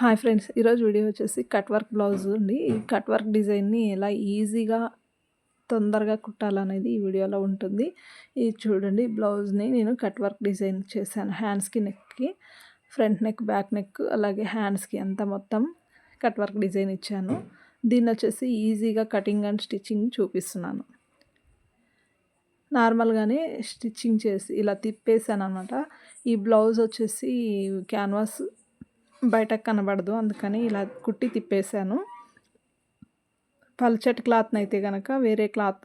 Hi friends ఈరోజు video వచ్చేసి cut work blouse అండి ఈ కట్ వర్క్ డిజైన్ని ఎలా ఈజీగా తొందరగా కుట్టాలనేది ఈ వీడియోలో ఉంటుంది. ఇది చూడండి బ్లౌజ్ని నేను కట్ వర్క్ డిజైన్ చేశాను. హ్యాండ్స్కి నెక్కి ఫ్రంట్ నెక్ బ్యాక్ నెక్ అలాగే హ్యాండ్స్కి అంతా మొత్తం కట్ వర్క్ డిజైన్ ఇచ్చాను. దీన్ని వచ్చేసి ఈజీగా కటింగ్ అండ్ స్టిచ్చింగ్ చూపిస్తున్నాను. నార్మల్గానే స్టిచ్చింగ్ చేసి ఇలా తిప్పేసాను అనమాట ఈ బ్లౌజ్ వచ్చేసి క్యాన్వాస్ బయటకు కనబడదు. అందుకని ఇలా కుట్టి తిప్పేశాను. పల్చటి క్లాత్ని అయితే కనుక వేరే క్లాత్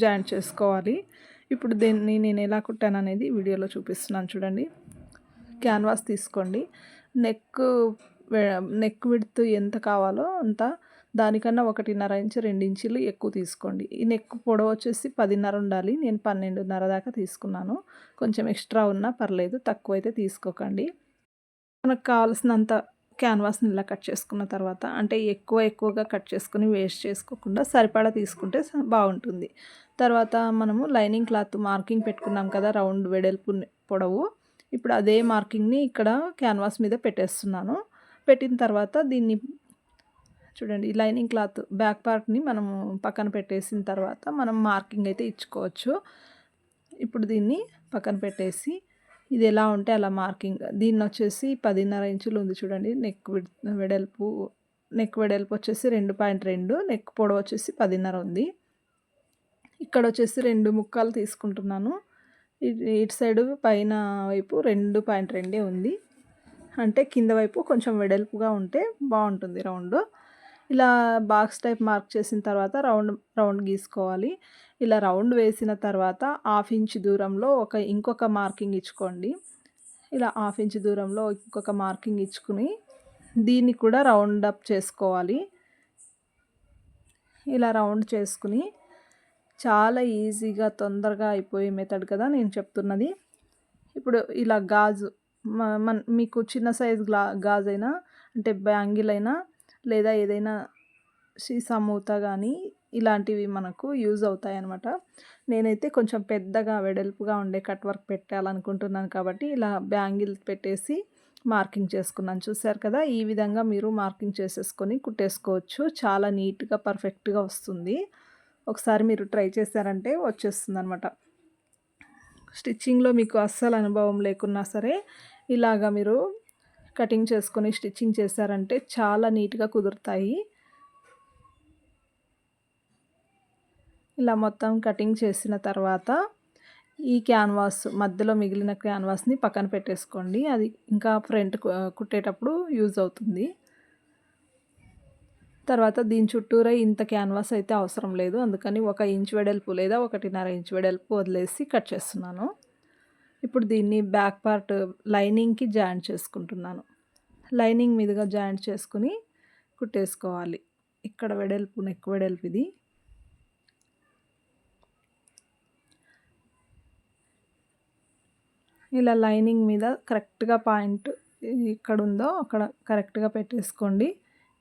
జాయింట్ చేసుకోవాలి. ఇప్పుడు దీన్ని నేను ఎలా కుట్టాను అనేది వీడియోలో చూపిస్తున్నాను చూడండి. క్యాన్వాస్ తీసుకోండి. నెక్ నెక్ విడుతు ఎంత కావాలో అంత దానికన్నా ఒకటిన్నర ఇంచు రెండు ఇంచులు ఎక్కువ తీసుకోండి. ఈ నెక్ పొడవు వచ్చేసి పదిన్నర ఉండాలి. నేను పన్నెండున్నర దాకా తీసుకున్నాను. కొంచెం ఎక్స్ట్రా ఉన్నా పర్లేదు తక్కువ అయితే తీసుకోకండి. మనకు కావాల్సినంత క్యాన్వాస్ని ఇలా కట్ చేసుకున్న తర్వాత అంటే ఎక్కువ ఎక్కువగా కట్ చేసుకుని వేస్ట్ చేసుకోకుండా సరిపడా తీసుకుంటే బాగుంటుంది. తర్వాత మనము లైనింగ్ క్లాత్ మార్కింగ్ పెట్టుకున్నాం కదా రౌండ్ వెడల్పు పొడవు. ఇప్పుడు అదే మార్కింగ్ని ఇక్కడ క్యాన్వాస్ మీద పెట్టేస్తున్నాను. పెట్టిన తర్వాత దీన్ని చూడండి లైనింగ్ క్లాత్ బ్యాక్ పార్ట్ని మనము పక్కన పెట్టేసిన తర్వాత మనం మార్కింగ్ అయితే ఇచ్చుకోవచ్చు. ఇప్పుడు దీన్ని పక్కన పెట్టేసి ఇది ఎలా ఉంటే అలా మార్కింగ్. దీన్ని వచ్చేసి పదిన్నర ఇంచులు ఉంది చూడండి. నెక్ వెడల్పు నెక్ వెడల్పు వచ్చేసి రెండు పాయింట్ రెండు నెక్ పొడవు వచ్చేసి పదిన్నర ఉంది. ఇక్కడ వచ్చేసి రెండు ముక్కలు తీసుకుంటున్నాను. ఇటు సైడ్ పైన వైపు రెండు పాయింట్ రెండే ఉంది. అంటే కింద వైపు కొంచెం వెడల్పుగా ఉంటే బాగుంటుంది రౌండ్. ఇలా బాక్స్ టైప్ మార్క్ చేసిన తర్వాత రౌండ్ రౌండ్ గీసుకోవాలి. ఇలా రౌండ్ వేసిన తర్వాత హాఫ్ ఇంచ్ దూరంలో ఒక ఇంకొక మార్కింగ్ ఇచ్చుకోండి. ఇలా హాఫ్ ఇంచ్ దూరంలో ఇంకొక మార్కింగ్ ఇచ్చుకుని దీన్ని కూడా రౌండ్ అప్ చేసుకోవాలి. ఇలా రౌండ్ చేసుకుని చాలా ఈజీగా తొందరగా అయిపోయే మెథడ్ కదా నేను చెప్తున్నది. ఇప్పుడు ఇలా గాజు మన మీకు చిన్న సైజు గ్లా గాజైనా అంటే బ్యాంగిల్ అయినా లేదా ఏదైనా సీసా మూత కానీ ఇలాంటివి మనకు యూజ్ అవుతాయి అనమాట నేనైతే కొంచెం పెద్దగా వెడల్పుగా ఉండే కట్ వర్క్ పెట్టాలనుకుంటున్నాను కాబట్టి ఇలా బ్యాంగిల్ పెట్టేసి మార్కింగ్ చేసుకున్నాను. చూసారు కదా ఈ విధంగా మీరు మార్కింగ్ చేసేసుకొని కుట్టేసుకోవచ్చు. చాలా నీట్గా పర్ఫెక్ట్గా వస్తుంది. ఒకసారి మీరు ట్రై చేశారంటే వచ్చేస్తుంది అనమాట స్టిచ్చింగ్లో మీకు అస్సలు అనుభవం లేకున్నా సరే ఇలాగా మీరు కటింగ్ చేసుకొని స్టిచ్చింగ్ చేశారంటే చాలా నీట్గా కుదురుతాయి. ఇలా మొత్తం కటింగ్ చేసిన తర్వాత ఈ క్యాన్వాస్ మధ్యలో మిగిలిన క్యాన్వాస్ని పక్కన పెట్టేసుకోండి. అది ఇంకా ఫ్రంట్ కుట్టేటప్పుడు యూజ్ అవుతుంది. తర్వాత దీని చుట్టూరా ఇంత క్యాన్వాస్ అయితే అవసరం లేదు. అందుకని ఒక ఇంచ్ వెడల్పు లేదా ఒకటిన్నర ఇంచ్ వెడల్పు వదిలేసి కట్ చేస్తున్నాను. ఇప్పుడు దీన్ని బ్యాక్ పార్ట్ లైనింగ్కి జాయింట్ చేసుకుంటున్నాను. లైనింగ్ మీదుగా జాయింట్ చేసుకుని కుట్టేసుకోవాలి. ఇక్కడ వెడల్పు నెక్ వెడల్పు ఇది. ఇలా లైనింగ్ మీద కరెక్ట్గా పాయింట్ ఇక్కడ ఉందో అక్కడ కరెక్ట్గా పెట్టేసుకోండి.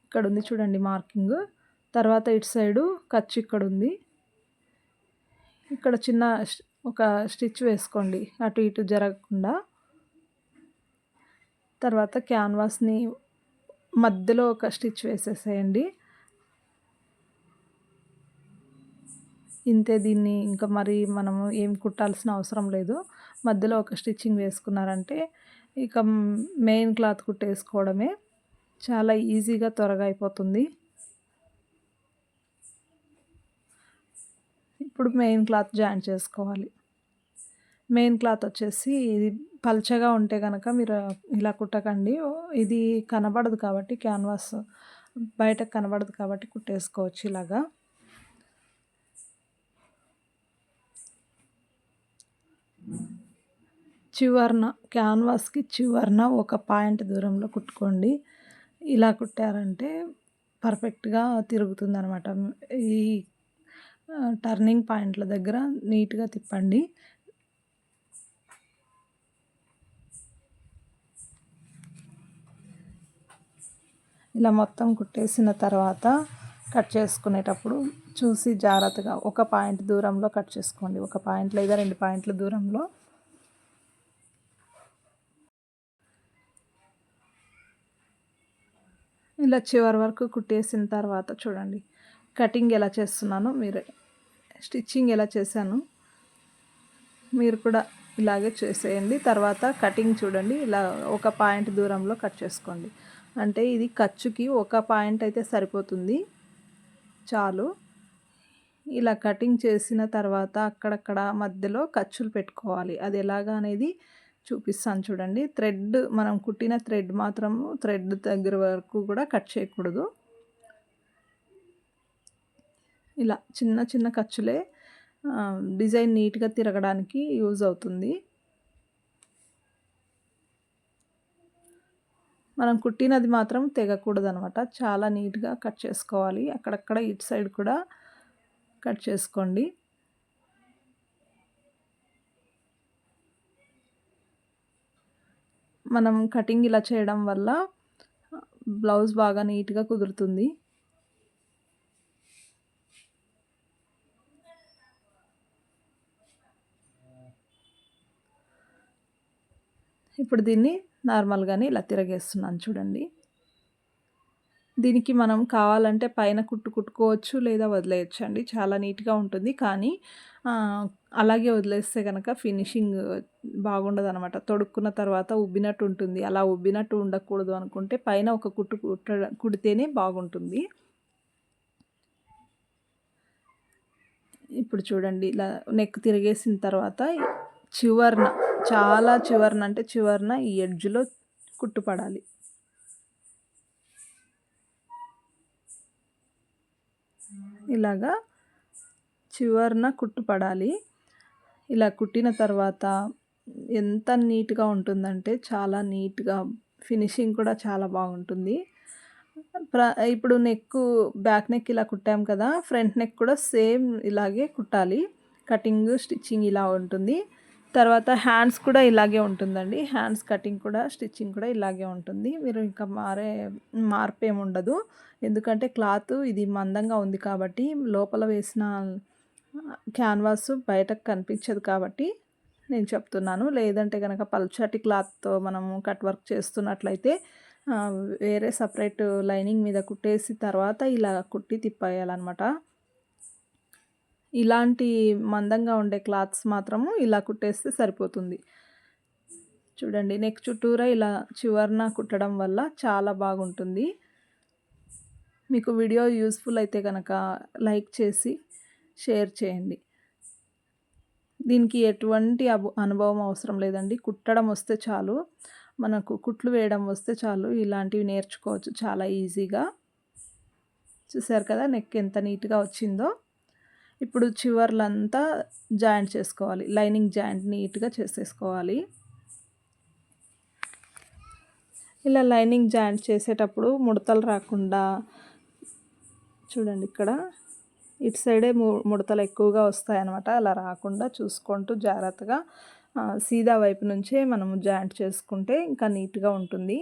ఇక్కడ ఉంది చూడండి మార్కింగ్. తర్వాత ఇటు సైడు ఖర్చు ఇక్కడ ఉంది ఇక్కడ చిన్న ఒక స్టిచ్ వేసుకోండి. అటు ఇటు జరగకుండా. తర్వాత క్యాన్వాస్ని మధ్యలో ఒక స్టిచ్ వేసేసేయండి. ఇంతే దీన్ని ఇంకా మరి మనము ఏం కుట్టాల్సిన అవసరం లేదు. మధ్యలో ఒక స్టిచ్చింగ్ వేసుకున్నారంటే ఇక మెయిన్ క్లాత్ కుట్టేసుకోవడమే చాలా ఈజీగా త్వరగా అయిపోతుంది. ఇప్పుడు మెయిన్ క్లాత్ జాయిన్ చేసుకోవాలి. మెయిన్ క్లాత్ వచ్చేసి ఇది పల్చగా ఉంటే కనుక మీరు ఇలా కుట్టకండి. ఇది కనబడదు కాబట్టి క్యాన్వాస్ బయటకు కనబడదు కాబట్టి కుట్టేసుకోవచ్చు ఇలాగా. చివరన క్యాన్వాస్కి చివరన ఒక పాయింట్ దూరంలో కుట్టుకోండి. ఇలా కుట్టారంటే పర్ఫెక్ట్గా తిరుగుతుంది అనమాట ఈ టర్నింగ్ పాయింట్ల దగ్గర నీట్గా తిప్పండి. ఇలా మొత్తం కుట్టేసిన తర్వాత కట్ చేసుకునేటప్పుడు చూసి జాగ్రత్తగా ఒక పాయింట్ దూరంలో కట్ చేసుకోండి. ఒక పాయింట్ లేదా రెండు పాయింట్ల దూరంలో. ఇలా చివరి వరకు కుట్టేసిన తర్వాత చూడండి. కటింగ్ ఎలా చేస్తున్నానో మీరు. స్టిచ్చింగ్ ఎలా చేశాను మీరు కూడా ఇలాగే చేసేయండి. తర్వాత కటింగ్ చూడండి. ఇలా ఒక పాయింట్ దూరంలో కట్ చేసుకోండి. అంటే ఇది ఖర్చుకి ఒక పాయింట్ అయితే సరిపోతుంది. చాలు. ఇలా కటింగ్ చేసిన తర్వాత అక్కడక్కడ మధ్యలో ఖర్చులు పెట్టుకోవాలి. అది ఎలాగా అనేది చూపిస్తాను చూడండి. థ్రెడ్ మనం కుట్టిన థ్రెడ్ మాత్రము థ్రెడ్ దగ్గర వరకు కూడా కట్ చేయకూడదు. ఇలా చిన్న చిన్న ఖర్చులే డిజైన్ నీట్గా తిరగడానికి యూజ్ అవుతుంది. మనం కుట్టినది మాత్రం తెగకూడదు అనమాట చాలా నీట్గా కట్ చేసుకోవాలి. అక్కడక్కడ ఇటు సైడ్ కూడా కట్ చేసుకోండి. మనం కటింగ్ ఇలా చేయడం వల్ల బ్లౌజ్ బాగా నీట్గా కుదురుతుంది. ఇప్పుడు దీన్ని నార్మల్గానే ఇలా తిరగేస్తున్నాను చూడండి. దీనికి మనం కావాలంటే పైన కుట్టు కుట్టుకోవచ్చు లేదా వదిలేయచ్చు అండి. చాలా నీట్గా ఉంటుంది కానీ అలాగే వదిలేస్తే కనుక ఫినిషింగ్ బాగుండదు అనమాట తొడుక్కున్న తర్వాత ఉబ్బినట్టు ఉంటుంది. అలా ఉబ్బినట్టు ఉండకూడదు అనుకుంటే పైన ఒక కుట్టు కుట్ట కుడితేనే బాగుంటుంది. ఇప్పుడు చూడండి ఇలా నెక్ తిరిగేసిన తర్వాత చివర్న చాలా చివర్న అంటే చివర్న ఈ ఎడ్జ్లో కుట్టుపడాలి. ఇలాగా చివరన కుట్టుపడాలి. ఇలా కుట్టిన తర్వాత ఎంత నీట్గా ఉంటుందంటే చాలా నీట్గా ఫినిషింగ్ కూడా చాలా బాగుంటుంది. ప్ర ఇప్పుడు నెక్ బ్యాక్ నెక్ ఇలా కుట్టాం కదా ఫ్రంట్ నెక్ కూడా సేమ్ ఇలాగే కుట్టాలి. కటింగ్ స్టిచ్చింగ్ ఇలా ఉంటుంది. తర్వాత హ్యాండ్స్ కూడా ఇలాగే ఉంటుందండి. హ్యాండ్స్ కటింగ్ కూడా స్టిచ్చింగ్ కూడా ఇలాగే ఉంటుంది. మీరు ఇంకా మారే మార్పు ఏమి ఉండదు ఎందుకంటే క్లాత్ ఇది మందంగా ఉంది కాబట్టి లోపల వేసిన క్యాన్వాస్ బయటకు కనిపించదు కాబట్టి నేను చెప్తున్నాను. లేదంటే కనుక పల్చటి క్లాత్తో మనము కట్ వర్క్ చేస్తున్నట్లయితే వేరే సపరేట్ లైనింగ్ మీద కుట్టేసి తర్వాత ఇలా కుట్టి తిప్పేయాలన్నమాట. ఇలాంటి మందంగా ఉండే క్లాత్స్ మాత్రము ఇలా కుట్టేస్తే సరిపోతుంది. చూడండి నెక్ చుట్టూరా ఇలా చివరన కుట్టడం వల్ల చాలా బాగుంటుంది. మీకు వీడియో యూస్ఫుల్ అయితే కనుక లైక్ చేసి షేర్ చేయండి. దీనికి ఎటువంటి అనుభవం అవసరం లేదండి. కుట్టడం వస్తే చాలు. మనకు కుట్లు వేయడం వస్తే చాలు. ఇలాంటివి నేర్చుకోవచ్చు చాలా ఈజీగా. చూసారు కదా నెక్ ఎంత నీట్గా వచ్చిందో. ఇప్పుడు చివర్లంతా జాయింట్ చేసుకోవాలి. లైనింగ్ జాయింట్ నీట్గా చేసేసుకోవాలి. ఇలా లైనింగ్ జాయింట్ చేసేటప్పుడు ముడతలు రాకుండా చూడండి ఇక్కడ. ఇటు సైడే ముడతలు ఎక్కువగా వస్తాయన్నమాట. అలా రాకుండా చూసుకుంటూ జాగ్రత్తగా సీదా వైపు నుంచే మనము జాయింట్ చేసుకుంటే ఇంకా నీట్గా ఉంటుంది.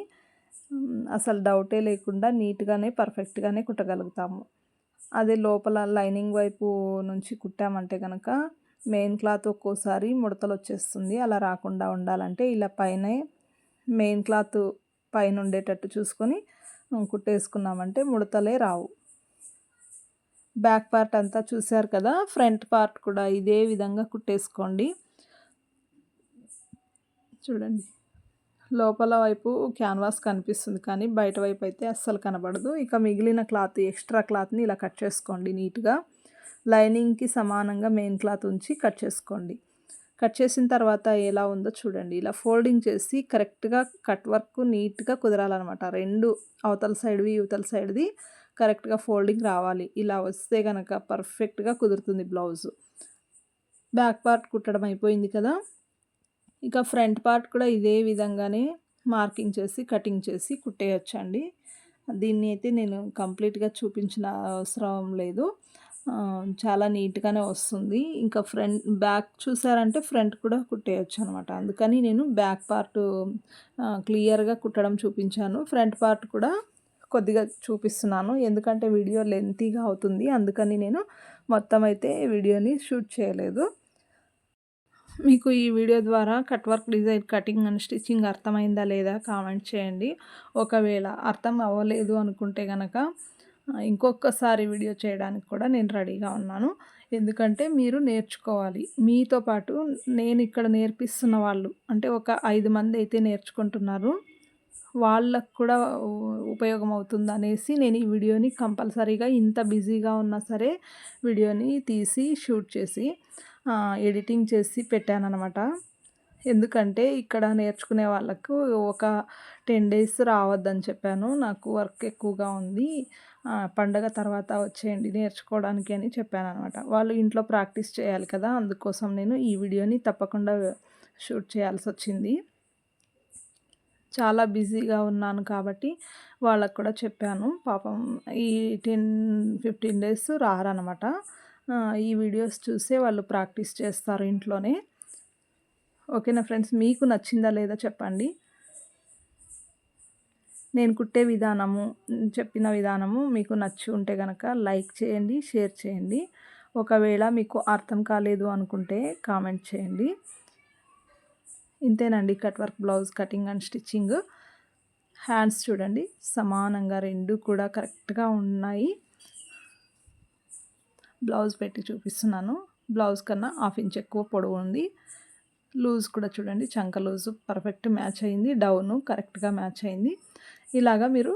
అసలు డౌటే లేకుండా నీట్గానే పర్ఫెక్ట్గానే కుట్టగలుగుతాము. అదే లోపల లైనింగ్ వైపు నుంచి కుట్టామంటే కనుక మెయిన్ క్లాత్ ఒక్కోసారి ముడతలు వచ్చేస్తుంది అలా రాకుండా ఉండాలంటే ఇలా పైన మెయిన్ క్లాత్ పైన ఉండేటట్టు చూసుకొని కుట్టేసుకున్నామంటే ముడతలే రావు. బ్యాక్ పార్ట్ అంతా చూశారు కదా ఫ్రంట్ పార్ట్ కూడా ఇదే విధంగా కుట్టేసుకోండి. చూడండి. లోపల వైపు క్యాన్వాస్ కనిపిస్తుంది కానీ బయట వైపు అయితే అస్సలు కనబడదు. ఇక మిగిలిన క్లాత్ ఎక్స్ట్రా క్లాత్ని ఇలా కట్ చేసుకోండి నీట్గా. లైనింగ్కి సమానంగా మెయిన్ క్లాత్ ఉంచి కట్ చేసుకోండి. కట్ చేసిన తర్వాత ఎలా ఉందో చూడండి. ఇలా ఫోల్డింగ్ చేసి కరెక్ట్గా కట్ వర్క్ నీట్గా కుదరాలన్నమాట. రెండు అవతల సైడ్వి యువతల సైడ్ది కరెక్ట్గా ఫోల్డింగ్ రావాలి. ఇలా వస్తే కనుక పర్ఫెక్ట్గా కుదురుతుంది బ్లౌజు. బ్యాక్ పార్ట్ కుట్టడం అయిపోయింది కదా? ఇక ఫ్రంట్ పార్ట్ కూడా ఇదే విధంగానే మార్కింగ్ చేసి కటింగ్ చేసి కుట్టేయచ్చండి. దీన్ని అయితే నేను కంప్లీట్గా చూపించిన అవసరం లేదు. చాలా నీట్గానే వస్తుంది. ఇంకా ఫ్రంట్ బ్యాక్ చూసారంటే ఫ్రంట్ కూడా కుట్టేయచ్చు అనమాట అందుకని నేను బ్యాక్ పార్ట్ క్లియర్గా కుట్టడం చూపించాను. ఫ్రంట్ పార్ట్ కూడా కొద్దిగా చూపిస్తున్నాను. ఎందుకంటే వీడియో లెంతీగా అవుతుంది. అందుకని నేను మొత్తం అయితే వీడియోని షూట్ చేయలేదు. మీకు ఈ వీడియో ద్వారా cut work design cutting and stitching అర్థమైందా లేదా కామెంట్ చేయండి. ఒకవేళ అర్థం అవ్వలేదు అనుకుంటే కనుక ఇంకొకసారి వీడియో చేయడానికి కూడా నేను రెడీగా ఉన్నాను. ఎందుకంటే మీరు నేర్చుకోవాలి. మీతో పాటు నేను ఇక్కడ నేర్పిస్తున్న వాళ్ళు అంటే ఒక ఐదు మంది అయితే నేర్చుకుంటున్నారు వాళ్ళకు కూడా ఉపయోగం అవుతుంది అనేసి నేను ఈ వీడియోని కంపల్సరీగా ఇంత బిజీగా ఉన్నా సరే వీడియోని తీసి షూట్ చేసి ఎడిటింగ్ చేసి పెట్టాను అనమాట ఎందుకంటే ఇక్కడ నేర్చుకునే వాళ్ళకు ఒక టెన్ డేస్ రావద్దని చెప్పాను. నాకు వర్క్ ఎక్కువగా ఉంది. పండగ తర్వాత వచ్చేయండి నేర్చుకోవడానికి అని చెప్పాను అనమాట వాళ్ళు ఇంట్లో ప్రాక్టీస్ చేయాలి కదా అందుకోసం నేను ఈ వీడియోని తప్పకుండా షూట్ చేయాల్సి వచ్చింది. చాలా బిజీగా ఉన్నాను కాబట్టి వాళ్ళకు కూడా చెప్పాను. పాపం ఈ టెన్ ఫిఫ్టీన్ డేస్ రారనమాట ఈ వీడియోస్ చూసే వాళ్ళు ప్రాక్టీస్ చేస్తారు ఇంట్లోనే. ఓకేనా ఫ్రెండ్స్? మీకు నచ్చిందా లేదా చెప్పండి. నేను కుట్టే విధానము చెప్పిన విధానము మీకు నచ్చి ఉంటే కనుక లైక్ చేయండి షేర్ చేయండి. ఒకవేళ మీకు అర్థం కాలేదు అనుకుంటే కామెంట్ చేయండి. ఇంతేనండి cut work blouse cutting and stitching. Hands చూడండి సమానంగా రెండు కూడా కరెక్ట్గా ఉన్నాయి. బ్లౌజ్ పెట్టి చూపిస్తున్నాను. బ్లౌజ్ కన్నా హాఫ్ ఇంచ్ ఎక్కువ పొడవు ఉంది. లూజ్ కూడా చూడండి చంక లూజు పర్ఫెక్ట్ మ్యాచ్ అయింది. డౌను కరెక్ట్గా మ్యాచ్ అయింది. ఇలాగా మీరు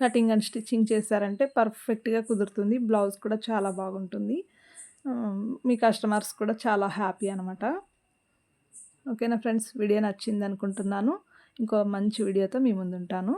కటింగ్ అండ్ స్టిచ్చింగ్ చేశారంటే పర్ఫెక్ట్గా కుదురుతుంది. బ్లౌజ్ కూడా చాలా బాగుంటుంది. మీ కస్టమర్స్ కూడా చాలా హ్యాపీ అనమాట ఓకేనా ఫ్రెండ్స్? వీడియో నచ్చింది అనుకుంటున్నాను. ఇంకో మంచి వీడియోతో మీ ముందుంటాను.